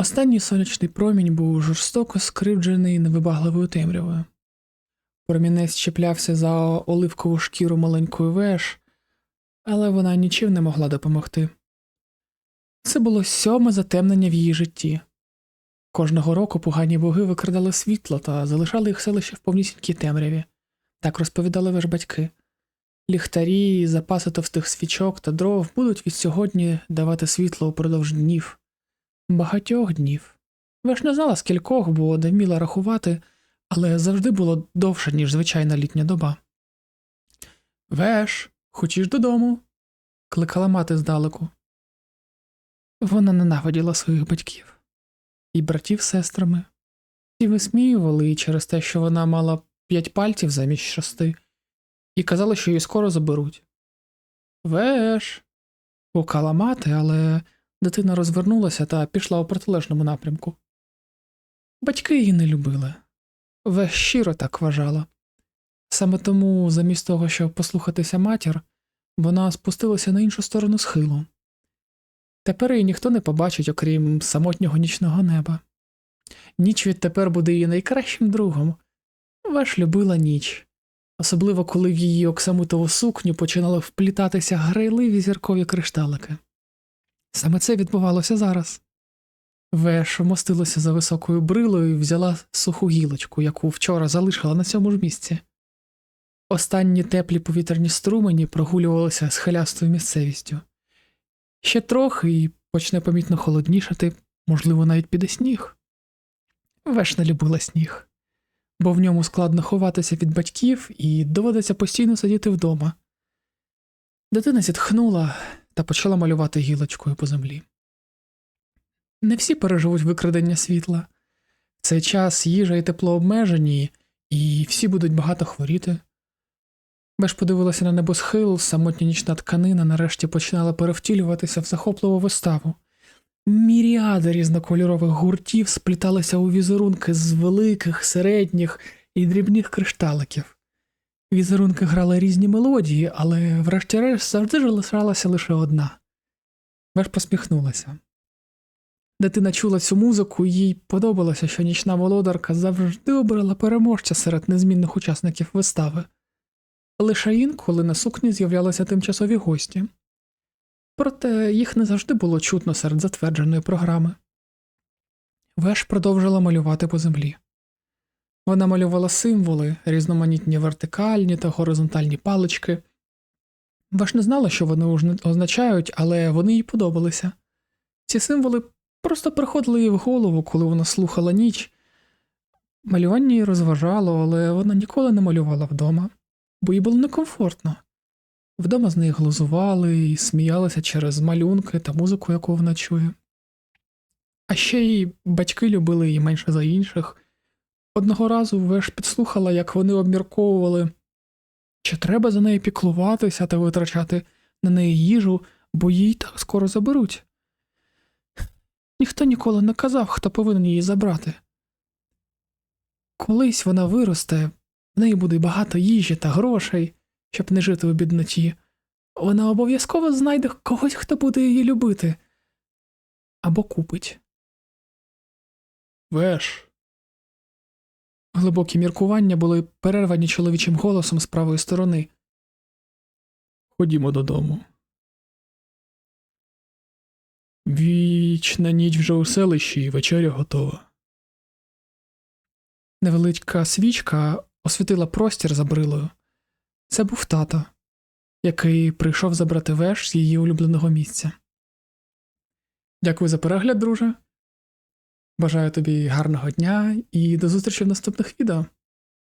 Останній сонячний промінь був жорстоко скривджений невибагливою темрявою. Промінець чіплявся за оливкову шкіру маленької веш, але вона нічим не могла допомогти. Це було сьоме затемнення в її житті. Кожного року погані боги викрадали світло та залишали їх селище в повнісінькій темряві. Так розповідали веш батьки. Ліхтарі, запаси товстих свічок та дров будуть від сьогодні давати світло упродовж днів, багатьох днів. Веш не знала скількох, бо не вміла рахувати, але завжди було довше, ніж звичайна літня доба. Веш, хочеш додому? кликала мати здалеку. Вона ненавиділа своїх батьків і братів сестрами, і висміювали її через те, що вона мала п'ять пальців замість шести, і казали, що її скоро заберуть. Веш. гукала мати, але дитина розвернулася та пішла у протилежному напрямку. Батьки її не любили. Веш щиро так вважала. Саме тому, замість того, щоб послухатися матір, вона спустилася на іншу сторону схилу. Тепер її ніхто не побачить, окрім самотнього нічного неба. Ніч відтепер буде її найкращим другом. Веш любила ніч, особливо коли в її оксамитову сукню починали вплітатися грайливі зіркові кришталики. Саме це відбувалося зараз. Веш вмостилася за високою брилою і взяла суху гілочку, яку вчора залишила на цьому ж місці. Останні теплі повітряні струмені прогулювалися з хилястою місцевістю. Ще трохи і почне помітно холоднішати, можливо, навіть піде сніг. Веш не любила сніг, бо в ньому складно ховатися від батьків і доводиться постійно сидіти вдома. Дитина зітхнула та почала малювати гілочкою по землі. Не всі переживуть викрадення світла. Цей час їжа і тепло обмежені, і всі будуть багато хворіти. Беш подивилася на небосхил, самотня нічна тканина нарешті починала перевтілюватися в захопливу виставу. Міріади різнокольорових гуртів спліталися у візерунки з великих, середніх і дрібних кришталиків. Візерунки грали різні мелодії, але врешті-решт завжди залишалася лише одна. Беш посміхнулася. Дитина чула цю музику, їй подобалося, що нічна володарка завжди обирала переможця серед незмінних учасників вистави. Лише інколи на сукні з'являлися тимчасові гості, проте їх не завжди було чутно серед затвердженої програми. Веш продовжила малювати по землі. Вона малювала символи, різноманітні вертикальні та горизонтальні палички. Веш не знала, що вони означають, але вони їй подобалися. Ці символи просто приходили їй в голову, коли вона слухала ніч. Малювання її розважало, але вона ніколи не малювала вдома бо їй було некомфортно. Вдома з неї глузували і сміялися через малюнки та музику, яку вона чує. А ще й батьки любили її менше за інших. Одного разу Веш підслухала, як вони обмірковували, чи треба за неї піклуватися та витрачати на неї їжу, бо їй так скоро заберуть. Ніхто ніколи не казав, хто повинен її забрати. Колись вона виросте, в неї буде багато їжі та грошей, щоб не жити у бідноті. Вона обов'язково знайде когось, хто буде її любити або купить. Веш. Глибокі міркування були перервані чоловічим голосом з правої сторони. Ходімо додому. Вічна ніч вже у селищі і вечеря готова. Невеличка свічка освітила простір за брилою. Це був тато, який прийшов забрати веш з її улюбленого місця. Дякую за перегляд, друже. Бажаю тобі гарного дня і до зустрічі в наступних відео.